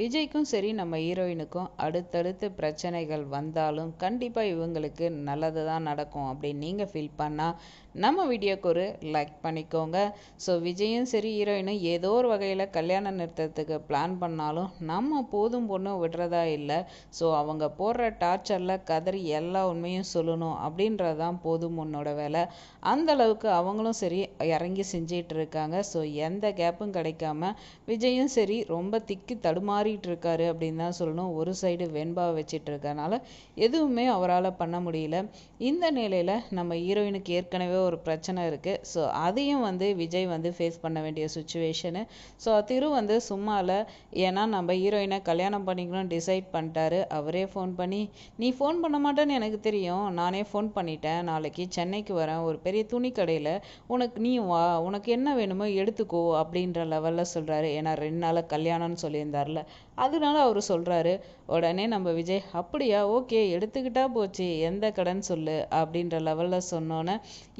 விஜய்க்கும் சரி நம்ம ஹீரோயினுக்கும் அடுத்தடுத்து பிரச்சனைகள் வந்தாலும் கண்டிப்பாக இவங்களுக்கு நல்லது தான் நடக்கும் அப்படின்னு நீங்கள் ஃபீல் பண்ணால் நம்ம வீடியோக்கு ஒரு லைக் பண்ணிக்கோங்க. ஸோ விஜயும் சரி ஹீரோயினும் ஏதோ ஒரு வகையில் கல்யாணம் நிறுத்தத்துக்கு பிளான் பண்ணாலும் நம்ம போதும் பொண்ணு விடுறதா இல்லை. ஸோ அவங்க போடுற டார்ச்சரில் கதறி எல்லா உண்மையும் சொல்லணும் அப்படின்றது தான் போதும் பொண்ணோட வேலை. அந்த அளவுக்கு அவங்களும் சரி இறங்கி செஞ்சிட்டு இருக்காங்க. ஸோ எந்த கேப்பும் கிடைக்காம விஜயும் சரி ரொம்ப திக்கி தடுமாறிட்டு இருக்காரு அப்படின்னு தான் சொல்லணும். ஒரு சைடு வெண்பாவை வச்சிட்டு இருக்கனால எதுவுமே அவரால் பண்ண முடியல. இந்த நிலையில் நம்ம ஹீரோயினுக்கு ஏற்கனவே ஒரு பிரச்சனை இருக்குது ஸோ அதையும் வந்து விஜய் வந்து ஃபேஸ் பண்ண வேண்டிய சுச்சுவேஷனு ஸோ திரு வந்து சும்மால ஏன்னா நம்ம ஹீரோயினை கல்யாணம் பண்ணிக்கணும்னு டிசைட் பண்ணிட்டாரு. அவரே ஃபோன் பண்ணி நீ ஃபோன் பண்ண மாட்டேன்னு எனக்கு தெரியும். நானே ஃபோன் பண்ணிட்டேன். நாளைக்கு சென்னைக்கு வரேன். ஒரு பெரிய துணி கடையில் உனக்கு நீ வா. உனக்கு என்ன வேணுமோ எடுத்துக்கோ. அப்படின்ற லெவலில் சொல்கிறாரு ஏன்னா ரெண்டு நாள் கல்யாணம்னு சொல்லியிருந்தார்ல. அதனால அவர் சொல்கிறாரு உடனே நம்ம விஜய் அப்படியா ஓகே எடுத்துக்கிட்டா போச்சு எந்த கடன் சொல்லு? அப்படின்ற லெவலில் சொன்னோன்னே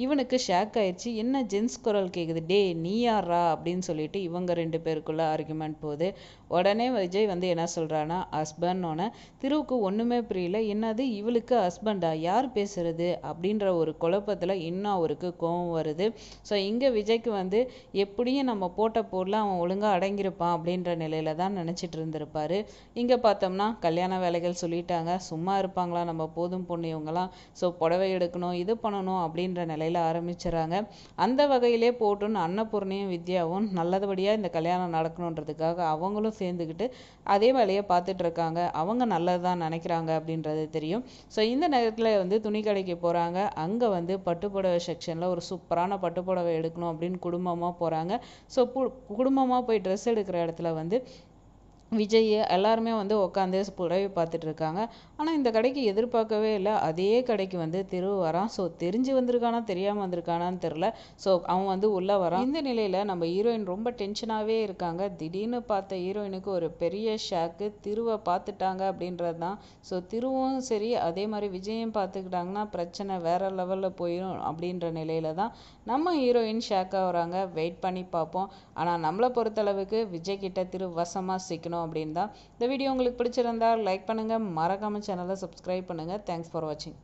இவனுக்கு ஷாக் ஆயிடுச்சு. என்ன ஜென்ஸ் குரல் கேட்குது டே நீ யாரா அப்படின்னு சொல்லிட்டு இவங்க ரெண்டு பேருக்குள்ள ஆர்குமெண்ட் போகுது. உடனே விஜய் வந்து என்ன சொல்கிறான்னா ஹஸ்பண்டோன்னே திருவுக்கு ஒன்றுமே புரியல. என்னது இவளுக்கு ஹஸ்பண்டா யார் பேசுறது? அப்படின்ற ஒரு குழப்பத்தில் இன்னும் அவருக்கு கோபம் வருது. ஸோ இங்கே விஜய்க்கு வந்து எப்படியும் நம்ம போட்ட போரில் அவன் ஒழுங்காக அடங்கியிருப்பான் அப்படின்ற நிலையில தான் நினச்சிட்டு இருந்திருப்பாரு. இங்கே பார்த்தோம்னா கல்யாண வேலைகள் சொல்லிட்டாங்க. சும்மா இருப்பாங்களா? நம்ம போதும் பொண்ணு இவங்களாம் ஸோ புடவை எடுக்கணும் இது பண்ணணும் அப்படின்ற நிலையில் ஆரம்பிச்சிடறாங்க. அந்த வகையிலே போட்டுன்னு அன்னபூர்ணியும் வித்யாவும் நல்லபடியாக இந்த கல்யாணம் நடக்கணுன்றதுக்காக அவங்களும் சேர்ந்துக்கிட்டு அதே வேலையை பார்த்துட்டு இருக்காங்க. அவங்க நல்லதுதான் நினைக்கிறாங்க அப்படின்றது தெரியும். ஸோ இந்த நேரத்தில் வந்து துணி கடைக்கு போகிறாங்க அங்கே வந்து பட்டுப்புடவை செக்ஷனில் ஒரு சூப்பரான பட்டுப்புடவை எடுக்கணும் அப்படின்னு குடும்பமாக போகிறாங்க ஸோ குடும்பமாக போய் ட்ரெஸ் எடுக்கிற இடத்துல வந்து விஜய் எல்லாருமே வந்து உட்காந்து புடவை பார்த்துட்டு இருக்காங்க. ஆனால் இந்த கடைக்கு எதிர்பார்க்கவே இல்லை. அதே கடைக்கு வந்து திரு வரான். ஸோ தெரிஞ்சு வந்திருக்கானா தெரியாமல் வந்திருக்கானான்னு தெரில ஸோ அவன் வந்து உள்ளே வரான். இந்த நிலையில் நம்ம ஹீரோயின் ரொம்ப டென்ஷனாகவே இருக்காங்க. திடீர்னு பார்த்த ஹீரோயினுக்கு ஒரு பெரிய ஷாக்கு திருவை பார்த்துட்டாங்க அப்படின்றது தான். ஸோ திருவும் சரி அதே மாதிரி விஜயும் பார்த்துக்கிட்டாங்கன்னா பிரச்சனை வேறு லெவலில் போயிடும் அப்படின்ற நிலையில தான் நம்ம ஹீரோயின் ஷாக்காக வராங்க. வெயிட் பண்ணி பார்ப்போம். ஆனால் நம்மளை பொறுத்தளவுக்கு விஜய் கிட்ட திரு வசமாக சிக்கணும். பண்ணணும் அப்படின்னு தான் இந்த வீடியோ உங்களுக்கு பிடிச்சிருந்தா லைக் பண்ணுங்கள் மறக்காமல் சேனலை சப்ஸ்கிரைப் பண்ணுங்கள் தேங்க்ஸ் ஃபார் வாட்சிங்